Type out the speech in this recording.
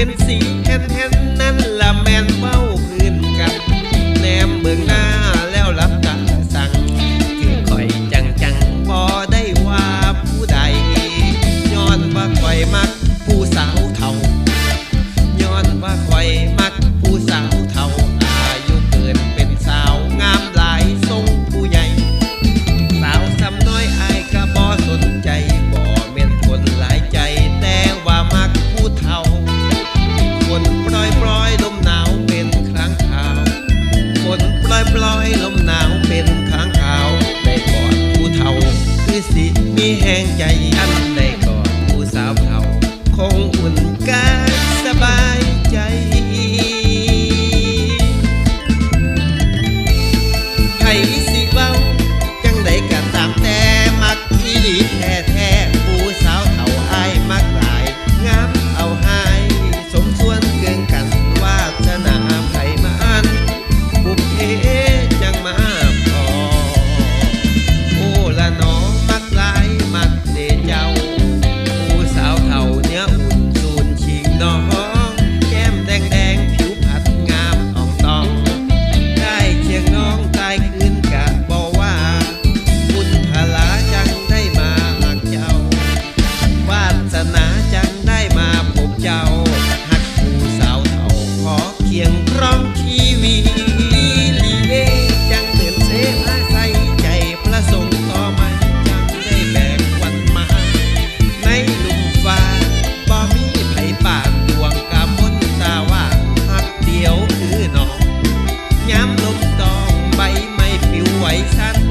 เป็นสีแทนแๆนนั่นละแมนเบ้าพื้นกัน แนมเบืองหน้า แห่งใจอันใด้ก่อนผู้สาวเผาคงอุ่นกายสบายใจ Satan.